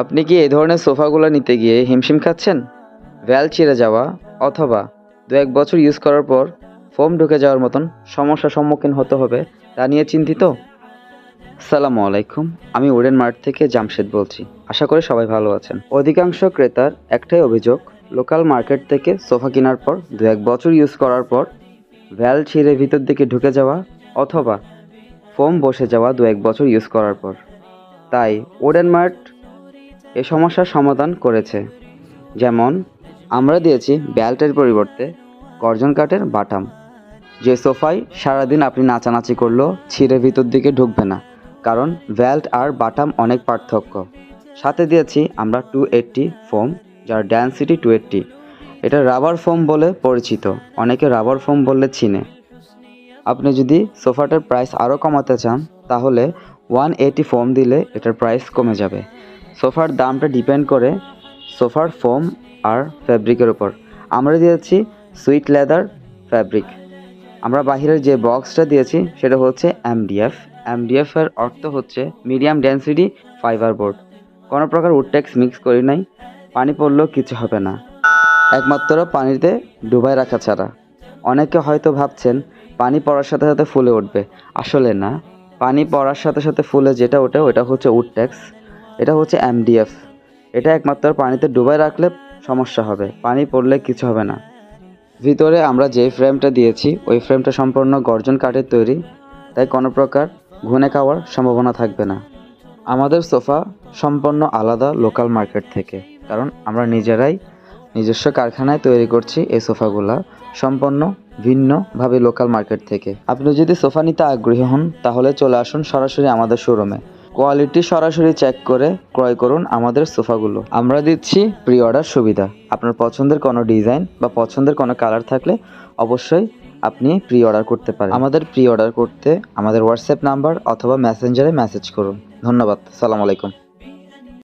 আপনি কি এই ধরনের সোফাগুলো নিতে গিয়ে হিমশিম খাচ্ছেন? ভ্যাল ছিঁড়ে যাওয়া অথবা দু এক বছর ইউজ করার পর ফোম ঢুকে যাওয়ার মতন সমস্যার সম্মুখীন হতে হবে তা নিয়ে চিন্তিত? সালামু আলাইকুম, আমি উডেন মার্ট থেকে জামশেদ বলছি। আশা করি সবাই ভালো আছেন। অধিকাংশ ক্রেতার একটাই অভিযোগ, লোকাল মার্কেট থেকে সোফা কেনার পর দু এক বছর ইউজ করার পর, ভ্যাল ছিঁড়ে ভিতর দিকে ঢুকে যাওয়া অথবা ফোম বসে যাওয়া দু এক বছর ইউজ করার পর। তাই উডেন মার্ট এ সমস্যার সমাধান করেছে। যেমন, আমরা দিয়েছি বেল্টের পরিবর্তে গর্জন কাঠের বাটাম। যে সোফায় সারাদিন আপনি নাচানাচি করলেও ছিঁড়ে ভিতর দিকে ঢুকবে না, কারণ ভ্যাল্ট আর বাটাম অনেক পার্থক্য। সাথে দিয়েছি আমরা টু এইটটি ফোম, যার ড্যান্সিটি টু এইটটি। এটা রাবার ফোম বলে পরিচিত, অনেকে রাবার ফোম বললে চিনে আপনি যদি সোফাটার প্রাইস আরও কমাতে চান, তাহলে ওয়ান এইটি ফোম দিলে এটার প্রাইস কমে যাবে। সোফার দামটা ডিপেন্ড করে সোফার ফোম আর ফ্যাব্রিকের উপর। আমরা দিয়েছি সুইট লেদার ফ্যাব্রিক আমরা বাহিরের যে বক্সটা দিয়েছি, সেটা হচ্ছে এমডিএফ। এমডিএফ এর অর্থ হচ্ছে মিডিয়াম ডেন্সিটি ফাইবার বোর্ড। কোনো প্রকার উডটেক্স মিক্স করি নাই। পানি পড়লেও কিছু হবে না। একমাত্র পানিতে ডুবাই রাখা ছাড়া। অনেকে হয়তো ভাবছেন, পানি পড়ার সাথে সাথে ফুলে উঠবে। আসলে না। পানি পড়ার সাথে সাথে ফুলে যেটা ওঠে, ওটা হচ্ছে উডটেক্স। এটা হচ্ছে এমডিএফ এটা একমাত্র পানিতে ডুবাই রাখলে সমস্যা হবে। পানি পড়লে কিছু হবে না। ভিতরে আমরা যে ফ্রেমটা দিয়েছি, ওই ফ্রেমটা সম্পূর্ণ গর্জন কাঠের তৈরি। তাই কোনো প্রকার ঘুনে খাওয়ার সম্ভাবনা থাকবে না। আমাদের সোফা সম্পূর্ণ আলাদা লোকাল মার্কেট থেকে। কারণ আমরা নিজেরাই নিজস্ব কারখানায় তৈরি করছি এই সোফাগুলা সম্পূর্ণ ভিন্নভাবে লোকাল মার্কেট থেকে। আপনি যদি সোফা নিতে আগ্রহী হন, তাহলে চলে আসুন সরাসরি আমাদের শোরুমে কোয়ালিটি সরাসরি চেক করে ক্রয় করুন আমাদের সোফাগুলো। আমরা দিচ্ছি প্রি অর্ডার সুবিধা। আপনার পছন্দের কোনো ডিজাইন বা পছন্দের কোনো কালার থাকলে অবশ্যই আপনি প্রি অর্ডার করতে পারেন। আমাদের প্রি অর্ডার করতে আমাদের হোয়াটসঅ্যাপ নাম্বার অথবা মেসেঞ্জারে মেসেজ করুন। ধন্যবাদ। সালাম আলাইকুম।